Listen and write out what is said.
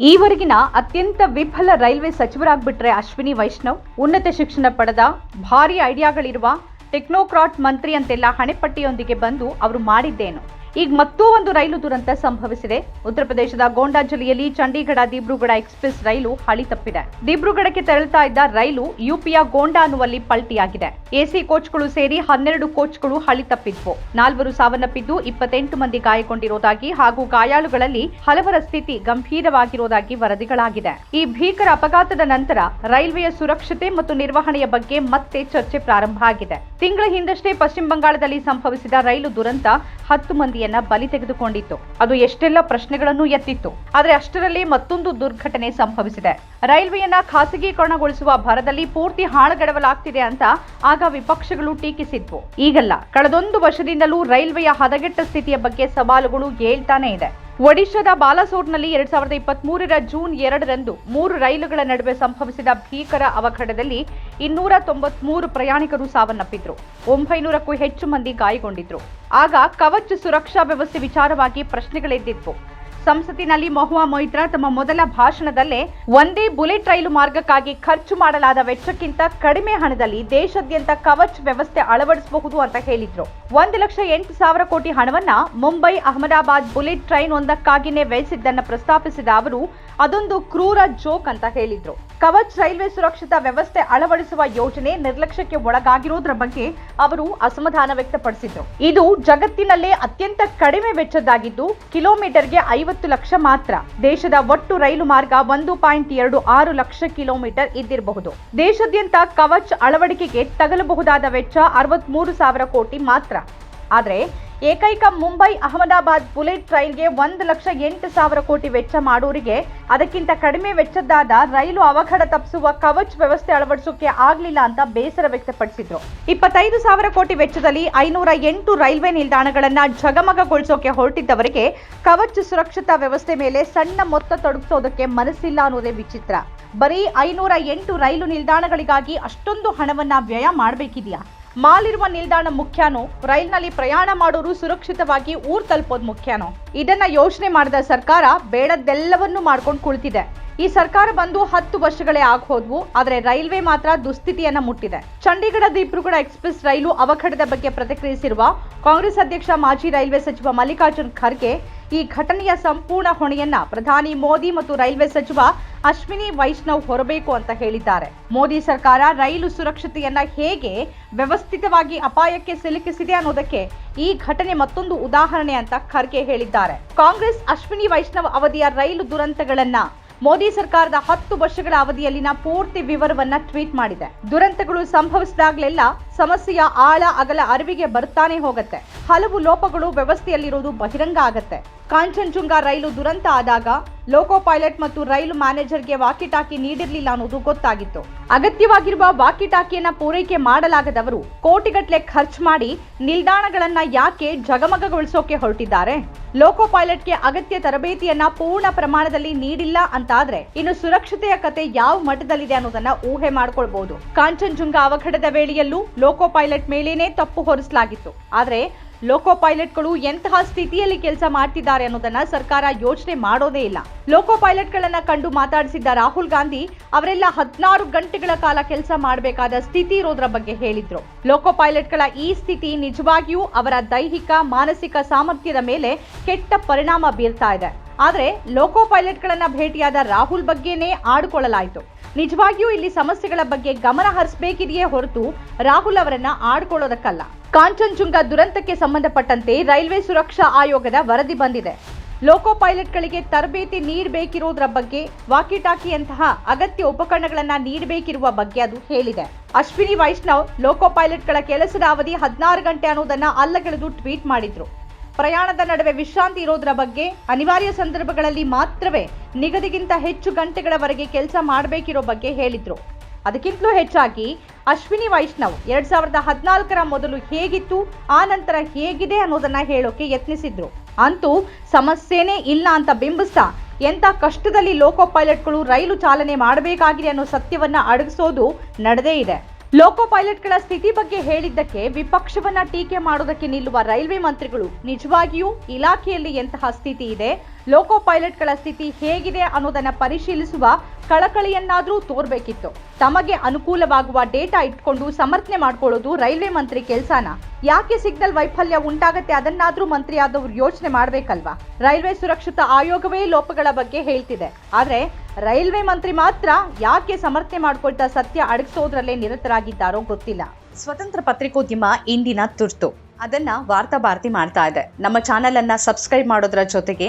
ಈವರೆಗಿನ ಅತ್ಯಂತ ವಿಫಲ ರೈಲ್ವೆ ಸಚಿವರಾಗ್ಬಿಟ್ರೆ ಅಶ್ವಿನಿ ವೈಷ್ಣವ್, ಉನ್ನತ ಶಿಕ್ಷಣ ಪಡೆದ ಭಾರಿ ಐಡಿಯಾಗಳಿರುವ ಟೆಕ್ನೋಕ್ರಾಟ್ ಮಂತ್ರಿ ಅಂತೆಲ್ಲ ಹಣೆಪಟ್ಟಿಯೊಂದಿಗೆ ಬಂದು ಅವರು ಮಾಡಿದ್ದೇನು? ಈಗ ಮತ್ತೂ ಒಂದು ರೈಲು ದುರಂತ ಸಂಭವಿಸಿದೆ. ಉತ್ತರ ಪ್ರದೇಶದ ಗೋಂಡಾ ಜಿಲ್ಲೆಯಲ್ಲಿ ಚಂಡೀಗಢ ದಿಬ್ರುಗಢ ಎಕ್ಸ್ಪ್ರೆಸ್ ರೈಲು ಹಳಿ ತಪ್ಪಿದೆ. ದಿಬ್ರುಗಢಕ್ಕೆ ತೆರಳುತ್ತಾ ಇದ್ದ ರೈಲು ಯುಪಿಯ ಗೋಂಡಾ ಅನ್ನುವಲ್ಲಿ ಪಲ್ಟಿಯಾಗಿದೆ. ಎಸಿ ಕೋಚ್ಗಳು ಸೇರಿ ಹನ್ನೆರಡು ಕೋಚ್ಗಳು ಹಳಿ ತಪ್ಪಿದ್ವು. ನಾಲ್ವರು ಸಾವನ್ನಪ್ಪಿದ್ದು ಇಪ್ಪತ್ತೆಂಟು ಮಂದಿ ಗಾಯಗೊಂಡಿರುವುದಾಗಿ ಹಾಗೂ ಗಾಯಾಳುಗಳಲ್ಲಿ ಹಲವರ ಸ್ಥಿತಿ ಗಂಭೀರವಾಗಿರುವುದಾಗಿ ವರದಿಗಳಾಗಿದೆ. ಈ ಭೀಕರ ಅಪಘಾತದ ನಂತರ ರೈಲ್ವೆಯ ಸುರಕ್ಷತೆ ಮತ್ತು ನಿರ್ವಹಣೆಯ ಬಗ್ಗೆ ಮತ್ತೆ ಚರ್ಚೆ ಪ್ರಾರಂಭ ಆಗಿದೆ. ತಿಂಗಳ ಹಿಂದಷ್ಟೇ ಪಶ್ಚಿಮ ಬಂಗಾಳದಲ್ಲಿ ಸಂಭವಿಸಿದ ರೈಲು ದುರಂತ ಹತ್ತು ಮಂದಿಯನ್ನ ಬಲಿ ತೆಗೆದುಕೊಂಡಿತ್ತು. ಅದು ಎಷ್ಟೆಲ್ಲ ಪ್ರಶ್ನೆಗಳನ್ನು ಎತ್ತಿತ್ತು. ಆದರೆ ಅಷ್ಟರಲ್ಲಿ ಮತ್ತೊಂದು ದುರ್ಘಟನೆ ಸಂಭವಿಸಿದೆ. ರೈಲ್ವೆಯನ್ನ ಖಾಸಗೀಕರಣಗೊಳಿಸುವ ಭರದಲ್ಲಿ ಪೂರ್ತಿ ಹಾಳುಗಡವಲಾಗ್ತಿದೆ ಅಂತ ಆಗ ವಿಪಕ್ಷಗಳು ಟೀಕಿಸಿದ್ವು. ಈಗಲ್ಲ, ಕಳೆದೊಂದು ವರ್ಷದಿಂದಲೂ ರೈಲ್ವೆಯ ಹದಗೆಟ್ಟ ಸ್ಥಿತಿಯ ಬಗ್ಗೆ ಸವಾಲುಗಳು ಏಳ್ತಾನೆ ಇದೆ. ಒಡಿಶಾದ ಬಾಲಾಸೋಟ್ನಲ್ಲಿ ಎರಡ್ ಸಾವಿರದ ಇಪ್ಪತ್ತ್ ಮೂರರ ಜೂನ್ ಎರಡರಂದು ಮೂರು ರೈಲುಗಳ ನಡುವೆ ಸಂಭವಿಸಿದ ಭೀಕರ ಅವಘಡದಲ್ಲಿ ಇನ್ನೂರ ತೊಂಬತ್ಮೂರು ಪ್ರಯಾಣಿಕರು ಸಾವನ್ನಪ್ಪಿದ್ರು. ಒಂಬೈನೂರಕ್ಕೂ ಹೆಚ್ಚು ಮಂದಿ ಗಾಯಗೊಂಡಿದ್ರು. ಆಗ ಕವಚ್ ಸುರಕ್ಷಾ ವ್ಯವಸ್ಥೆ ವಿಚಾರವಾಗಿ ಪ್ರಶ್ನೆಗಳೆದ್ದಿದ್ವು ಸಂಸತ್ತಿನಲ್ಲಿ ಮಹುವಾ ಮೊಯ್ತ್ರಾ ತಮ್ಮ ಮೊದಲ ಭಾಷಣದಲ್ಲೇ ಒಂದೇ ಬುಲೆಟ್ ರೈಲು ಮಾರ್ಗಕ್ಕಾಗಿ ಖರ್ಚು ಮಾಡಲಾದ ವೆಚ್ಚಕ್ಕಿಂತ ಕಡಿಮೆ ಹಣದಲ್ಲಿ ದೇಶಾದ್ಯಂತ ಕವಚ್ ವ್ಯವಸ್ಥೆ ಅಳವಡಿಸಬಹುದು ಅಂತ ಹೇಳಿದ್ರು. ಒಂದು ಲಕ್ಷ ಎಂಟು ಸಾವಿರ ಕೋಟಿ ಹಣವನ್ನ ಮುಂಬೈ ಅಹಮದಾಬಾದ್ ಬುಲೆಟ್ ಟ್ರೈನ್ ಒಂದಕ್ಕಾಗಿನೇ ವ್ಯಯಿಸಿದ್ದನ್ನ ಪ್ರಸ್ತಾಪಿಸಿದ ಅವರು, ಅದೊಂದು ಕ್ರೂರ ಜೋಕ್ ಅಂತ ಹೇಳಿದ್ರು. ಕವಚ್ ರೈಲ್ವೆ ಸುರಕ್ಷತಾ ವ್ಯವಸ್ಥೆ ಅಳವಡಿಸುವ ಯೋಜನೆ ನಿರ್ಲಕ್ಷ್ಯಕ್ಕೆ ಒಳಗಾಗಿರುವುದರ ಬಗ್ಗೆ ಅವರು ಅಸಮಾಧಾನ ವ್ಯಕ್ತಪಡಿಸಿದರು. ಇದು ಜಗತ್ತಿನಲ್ಲೇ ಅತ್ಯಂತ ಕಡಿಮೆ ವೆಚ್ಚದ್ದಾಗಿದ್ದು, ಕಿಲೋಮೀಟರ್ಗೆ ಐವತ್ತು ಲಕ್ಷ ಮಾತ್ರ. ದೇಶದ ಒಟ್ಟು ರೈಲು ಮಾರ್ಗ ಒಂದು ಪಾಯಿಂಟ್ ಎರಡು ಆರು ಲಕ್ಷ ಕಿಲೋಮೀಟರ್ ಇದ್ದಿರಬಹುದು. ದೇಶಾದ್ಯಂತ ಕವಚ್ ಅಳವಡಿಕೆಗೆ ತಗಲಬಹುದಾದ ವೆಚ್ಚ ಅರವತ್ಮೂರು ಸಾವಿರ ಕೋಟಿ ಮಾತ್ರ. ಆದರೆ ಏಕೈಕ ಮುಂಬೈ ಅಹಮದಾಬಾದ್ ಬುಲೆಟ್ ಟ್ರೈನ್ಗೆ ಒಂದು ಲಕ್ಷ ಎಂಟು ಸಾವಿರ ಕೋಟಿ ವೆಚ್ಚ ಮಾಡೋರಿಗೆ ಅದಕ್ಕಿಂತ ಕಡಿಮೆ ವೆಚ್ಚದ್ದಾದ ರೈಲು ಅವಘಡ ತಪ್ಪಿಸುವ ಕವಚ್ ವ್ಯವಸ್ಥೆ ಅಳವಡಿಸೋಕೆ ಆಗಲಿಲ್ಲ ಅಂತ ಬೇಸರ ವ್ಯಕ್ತಪಡಿಸಿದ್ರು. ಇಪ್ಪತ್ತೈದು ಸಾವಿರ ಕೋಟಿ ವೆಚ್ಚದಲ್ಲಿ ಐನೂರ ಎಂಟು ರೈಲ್ವೆ ನಿಲ್ದಾಣಗಳನ್ನು ಝಗಮಗಗೊಳಿಸೋಕೆ ಹೊರಟಿದ್ದವರಿಗೆ ಕವಚ್ ಸುರಕ್ಷತಾ ವ್ಯವಸ್ಥೆ ಮೇಲೆ ಸಣ್ಣ ಮೊತ್ತ ತೊಡಗಿಸೋದಕ್ಕೆ ಮನಸ್ಸಿಲ್ಲ ಅನ್ನೋದೇ ವಿಚಿತ್ರ. ಬರೀ ಐನೂರ ಎಂಟು ರೈಲು ನಿಲ್ದಾಣಗಳಿಗಾಗಿ ಅಷ್ಟೊಂದು ಹಣವನ್ನ ವ್ಯಯ ಮಾಡಬೇಕಿದೆಯಾ? ಮಾಲಿರುವ ನಿಲ್ದಾಣ ಮುಖ್ಯನೋ, ರೈಲ್ನಲ್ಲಿ ಪ್ರಯಾಣ ಮಾಡೋರು ಸುರಕ್ಷಿತವಾಗಿ ಊರ್ ತಲುಪೋದು ಮುಖ್ಯನೋ? ಇದನ್ನ ಯೋಚನೆ ಮಾಡಿದ ಸರ್ಕಾರ ಬೇಡದ್ದೆಲ್ಲವನ್ನೂ ಮಾಡ್ಕೊಂಡು ಕುಳಿತಿದೆ. ಈ ಸರ್ಕಾರ ಬಂದು ಹತ್ತು ವರ್ಷಗಳೇ ಹೋದ್ವು, ಆದರೆ ರೈಲ್ವೆ ಮಾತ್ರ ದುಸ್ಥಿತಿಯನ್ನ ಮುಟ್ಟಿದೆ. ಚಂಡೀಗಢ ದೀಪ್ರುಗಡ ಎಕ್ಸ್ಪ್ರೆಸ್ ರೈಲು ಅವಘಡದ ಬಗ್ಗೆ ಪ್ರತಿಕ್ರಿಯಿಸಿರುವ ಕಾಂಗ್ರೆಸ್ ಅಧ್ಯಕ್ಷ, ಮಾಜಿ ರೈಲ್ವೆ ಸಚಿವ ಮಲ್ಲಿಕಾರ್ಜುನ್ ಖರ್ಗೆ ಈ ಘಟನೆಯ ಸಂಪೂರ್ಣ ಹೊಣೆಯನ್ನ ಪ್ರಧಾನಿ ಮೋದಿ ಮತ್ತು ರೈಲ್ವೆ ಸಚಿವ ಅಶ್ವಿನಿ ವೈಷ್ಣವ್ ಹೊರಬೇಕು ಅಂತ ಹೇಳಿದ್ದಾರೆ. ಮೋದಿ ಸರ್ಕಾರ ರೈಲು ಸುರಕ್ಷತೆಯನ್ನ ಹೇಗೆ ವ್ಯವಸ್ಥಿತವಾಗಿ ಅಪಾಯಕ್ಕೆ ಸಿಲುಕಿಸಿದೆ ಅನ್ನೋದಕ್ಕೆ ಈ ಘಟನೆ ಮತ್ತೊಂದು ಉದಾಹರಣೆ ಅಂತ ಖರ್ಗೆ ಹೇಳಿದ್ದಾರೆ. ಕಾಂಗ್ರೆಸ್ ಅಶ್ವಿನಿ ವೈಷ್ಣವ್ ಅವಧಿಯ ರೈಲು ದುರಂತಗಳನ್ನ ಮೋದಿ ಸರ್ಕಾರದ ಹತ್ತು ವರ್ಷಗಳ ಅವಧಿಯಲ್ಲಿನ ಪೂರ್ತಿ ವಿವರವನ್ನ ಟ್ವೀಟ್ ಮಾಡಿದೆ. ದುರಂತಗಳು ಸಂಭವಿಸಿದಾಗಲೆಲ್ಲ ಸಮಸ್ಯೆಯ ಆಳ ಅಗಲ ಅರಿವಿಗೆ ಬರ್ತಾನೆ ಹೋಗುತ್ತೆ. ಹಲವು ಲೋಪಗಳು ವ್ಯವಸ್ಥೆಯಲ್ಲಿರುವುದು ಬಹಿರಂಗ ಆಗತ್ತೆ. ಕಾಂಚನಜುಂಗ ರೈಲು ದುರಂತ ಆದಾಗ ಲೋಕೋ ಪೈಲಟ್ ಮತ್ತು ರೈಲು ಮ್ಯಾನೇಜರ್ಗೆ ವಾಕಿಟಾಕಿ ನೀಡಿರಲಿಲ್ಲ ಅನ್ನೋದು ಗೊತ್ತಾಗಿತ್ತು. ಅಗತ್ಯವಾಗಿರುವ ವಾಕಿಟಾಕಿಯನ್ನ ಪೂರೈಕೆ ಮಾಡಲಾಗದವರು ಕೋಟಿಗಟ್ಟಲೆ ಖರ್ಚು ಮಾಡಿ ನಿಲ್ದಾಣಗಳನ್ನ ಯಾಕೆ ಜಗಮಗಗೊಳಿಸೋಕೆ ಹೊರಟಿದ್ದಾರೆ? ಲೋಕೋ ಪೈಲಟ್ಗೆ ಅಗತ್ಯ ತರಬೇತಿಯನ್ನ ಪೂರ್ಣ ಪ್ರಮಾಣದಲ್ಲಿ ನೀಡಿಲ್ಲ ಅಂತಾದ್ರೆ ಇನ್ನು ಸುರಕ್ಷತೆಯ ಕತೆ ಯಾವ ಮಟ್ಟದಲ್ಲಿದೆ ಅನ್ನೋದನ್ನ ಊಹೆ ಮಾಡ್ಕೊಳ್ಬಹುದು ಕಾಂಚನಜುಂಗ ಅವಘಡದ ವೇಳೆಯಲ್ಲೂ ಲೋಕೋ ಪೈಲಟ್ ಮೇಲೇನೆ ತಪ್ಪು ಹೊರಿಸಲಾಗಿತ್ತು. ಆದ್ರೆ ಲೋಕೋ ಪೈಲಟ್ಗಳು ಎಂತಹ ಸ್ಥಿತಿಯಲ್ಲಿ ಕೆಲಸ ಮಾಡ್ತಿದ್ದಾರೆ ಅನ್ನೋದನ್ನ ಸರ್ಕಾರ ಯೋಚನೆ ಮಾಡೋದೇ ಇಲ್ಲ. ಲೋಕೋ ಪೈಲಟ್ಗಳನ್ನ ಕಂಡು ಮಾತಾಡಿಸಿದ್ದ ರಾಹುಲ್ ಗಾಂಧಿ ಅವರೆಲ್ಲ ಹದಿನಾರು ಗಂಟೆಗಳ ಕಾಲ ಕೆಲಸ ಮಾಡಬೇಕಾದ ಸ್ಥಿತಿ ಇರೋದ್ರ ಬಗ್ಗೆ ಹೇಳಿದ್ರು. ಲೋಕೋ ಪೈಲಟ್ಗಳ ಈ ಸ್ಥಿತಿ ನಿಜವಾಗಿಯೂ ಅವರ ದೈಹಿಕ, ಮಾನಸಿಕ ಸಾಮರ್ಥ್ಯದ ಮೇಲೆ ಕೆಟ್ಟ ಪರಿಣಾಮ ಬೀರ್ತಾ ಇದೆ. ಆದ್ರೆ ಲೋಕೋ ಪೈಲಟ್ಗಳನ್ನ ಭೇಟಿಯಾದ ರಾಹುಲ್ ಬಗ್ಗೆನೇ ಆಡ್ಕೊಳ್ಳಲಾಯಿತು. ನಿಜವಾಗಿಯೂ ಇಲ್ಲಿ ಸಮಸ್ಯೆಗಳ ಬಗ್ಗೆ ಗಮನ ಹರಿಸಬೇಕಿದೆಯೇ ಹೊರತು ರಾಹುಲ್ ಅವರನ್ನ ಆಡ್ಕೊಳ್ಳೋದಕ್ಕಲ್ಲ. ಕಾಂಚನಜುಂಗ ದುರಂತಕ್ಕೆ ಸಂಬಂಧಪಟ್ಟಂತೆ ರೈಲ್ವೆ ಸುರಕ್ಷಾ ಆಯೋಗದ ವರದಿ ಬಂದಿದೆ. ಲೋಕೋ ಪೈಲಟ್ಗಳಿಗೆ ತರಬೇತಿ ನೀಡಬೇಕಿರೋದ್ರ ಬಗ್ಗೆ ವಾಕಿಟಾಕಿಯಂತಹ ಅಗತ್ಯ ಉಪಕರಣಗಳನ್ನು ನೀಡಬೇಕಿರುವ ಬಗ್ಗೆ ಅದು ಹೇಳಿದೆ. ಅಶ್ವಿನಿ ವೈಷ್ಣವ್ ಲೋಕೋ ಪೈಲಟ್ಗಳ ಕೆಲಸದ ಅವಧಿ ಹದಿನಾರು ಗಂಟೆ ಅನ್ನೋದನ್ನ ಅಲ್ಲಗೆಳೆದು ಟ್ವೀಟ್ ಮಾಡಿದ್ರು. ಪ್ರಯಾಣದ ನಡುವೆ ವಿಶ್ರಾಂತಿ ಇರೋದ್ರ ಬಗ್ಗೆ ಅನಿವಾರ್ಯ ಸಂದರ್ಭಗಳಲ್ಲಿ ಮಾತ್ರವೇ ನಿಗದಿಗಿಂತ ಹೆಚ್ಚು ಗಂಟೆಗಳವರೆಗೆ ಕೆಲಸ ಮಾಡಬೇಕಿರೋ ಬಗ್ಗೆ ಹೇಳಿದ್ರು. ಅದಕ್ಕಿಂತಲೂ ಹೆಚ್ಚಾಗಿ ಅಶ್ವಿನಿ ವೈಷ್ಣವ್ ಎರಡ್ ಸಾವಿರದ ಹದಿನಾಲ್ಕರ ಮೊದಲು ಹೇಗಿತ್ತು, ಆ ನಂತರ ಹೇಗಿದೆ ಅನ್ನೋದನ್ನ ಹೇಳೋಕೆ ಯತ್ನಿಸಿದ್ರು. ಅಂತೂ ಸಮಸ್ಯೆನೇ ಇಲ್ಲ ಅಂತ ಬಿಂಬಿಸ್ತಾ ಎಂಥ ಕಷ್ಟದಲ್ಲಿ ಲೋಕೋ ಪೈಲಟ್ಗಳು ರೈಲು ಚಾಲನೆ ಮಾಡಬೇಕಾಗಿದೆ ಅನ್ನೋ ಸತ್ಯವನ್ನ ಅಡಗಿಸೋದು ನಡೆದೇ ಇದೆ. ಲೋಕೋ ಪೈಲಟ್ಗಳ ಸ್ಥಿತಿ ಬಗ್ಗೆ ಹೇಳಿದ್ದಕ್ಕೆ ವಿಪಕ್ಷವನ್ನ ಟೀಕೆ ಮಾಡೋದಕ್ಕೆ ನಿಲ್ಲುವ ರೈಲ್ವೆ ಮಂತ್ರಿಗಳು ನಿಜವಾಗಿಯೂ ಇಲಾಖೆಯಲ್ಲಿ ಎಂತಹ ಸ್ಥಿತಿ ಇದೆ, ಲೋಕೋ ಪೈಲಟ್ಗಳ ಸ್ಥಿತಿ ಹೇಗಿದೆ ಅನ್ನೋದನ್ನ ಪರಿಶೀಲಿಸುವ ಕಳಕಳಿಯನ್ನಾದರೂ ತೋರ್ಬೇಕಿತ್ತು. ತಮಗೆ ಅನುಕೂಲವಾಗುವ ಡೇಟಾ ಇಟ್ಕೊಂಡು ಸಮರ್ಥನೆ ಮಾಡ್ಕೊಳ್ಳೋದು ರೈಲ್ವೆ ಮಂತ್ರಿ ಕೆಲಸನ. ಯಾಕೆ ಸಿಗ್ನಲ್ ವೈಫಲ್ಯ ಉಂಟಾಗತ್ತೆ ಅದನ್ನಾದ್ರೂ ಮಂತ್ರಿ ಆದವ್ರು ಯೋಚನೆ ಮಾಡ್ಬೇಕಲ್ವಾ? ರೈಲ್ವೆ ಸುರಕ್ಷತಾ ಆಯೋಗವೇ ಲೋಪಗಳ ಬಗ್ಗೆ ಹೇಳ್ತಿದೆ. ಆದ್ರೆ ರೈಲ್ವೆ ಮಂತ್ರಿ ಮಾತ್ರ ಯಾಕೆ ಸಮರ್ಥನೆ ಮಾಡ್ಕೊಳ್ತಾ ಸತ್ಯ ಅಡಗಿಸೋದ್ರಲ್ಲೇ ನಿರತರಾಗಿದ್ದಾರೋ ಗೊತ್ತಿಲ್ಲ. ಸ್ವತಂತ್ರ ಪತ್ರಿಕೋದ್ಯಮ ಇಂದಿನ ತುರ್ತು. ಅದನ್ನ ವಾರ್ತಾ ಭಾರತಿ ಮಾಡ್ತಾ ಇದೆ. ನಮ್ಮ ಚಾನೆಲ್ ಅನ್ನ ಸಬ್ಸ್ಕ್ರೈಬ್ ಮಾಡೋದ್ರ ಜೊತೆಗೆ